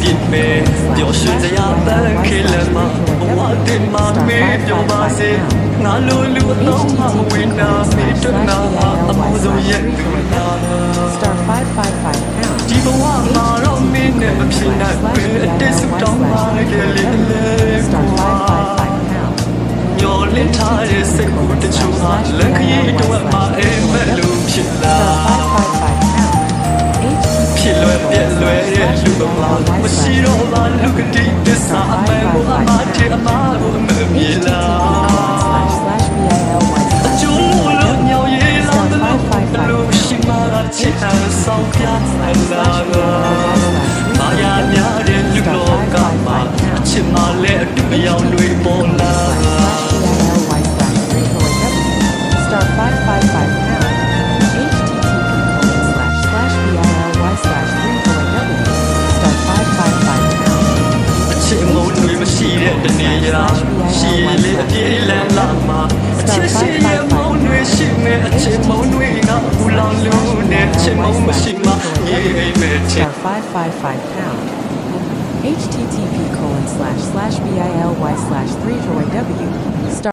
ပြစ်မယ်ပျော်ရွှင်စရာပန်းခေလမဘဝတင်မှာမေးပျော်ပါစေငါလိုလူအလုံးမဝင်နာမေးတွက်နာအမှုစုံရဲ့သူနာ Star 555 pound ဒီဘဝမှာတော့မင်းနဲ့မဖြစ်နိုင်ဘူးအတက်စုတောင်းပါလေလေလေ Star 555 pound ညော်လင့်ထားတဲ့စိတ်ကိုတချို့ကလက်ခရီးတော့ တဲ့လူကမှမရှိတော့ပါလူကတိသစ္စာအမှန်ကိုအမှားတည်းအမှားကိုအမပြေလာ slash slash BILY အကျိုးလို့ညောင်ရည်လောင်းတဲ့လူရှိမှချစ်တဲ့ဆောင်ပြလာလာမာယာများတဲ့လူလောကမှာချစ်မှလည်းအတူအယောင်တွေပေါ်လာ ချစ်မုန်းတွေမရှိတဲ့တနေရာရှိရင်လေအပြေးလန်းလာမှာအချစ်ရှိရင်မုန်းတွေရှိမယ်အချစ်မုန်းတွေကဘူးလောင်လို့နဲ့အချစ်မုန်းမရှိမှရေးအိမ်မဲ့ချစ် Star 555 pound. HTTP colon slash slash BILY slash 3 Star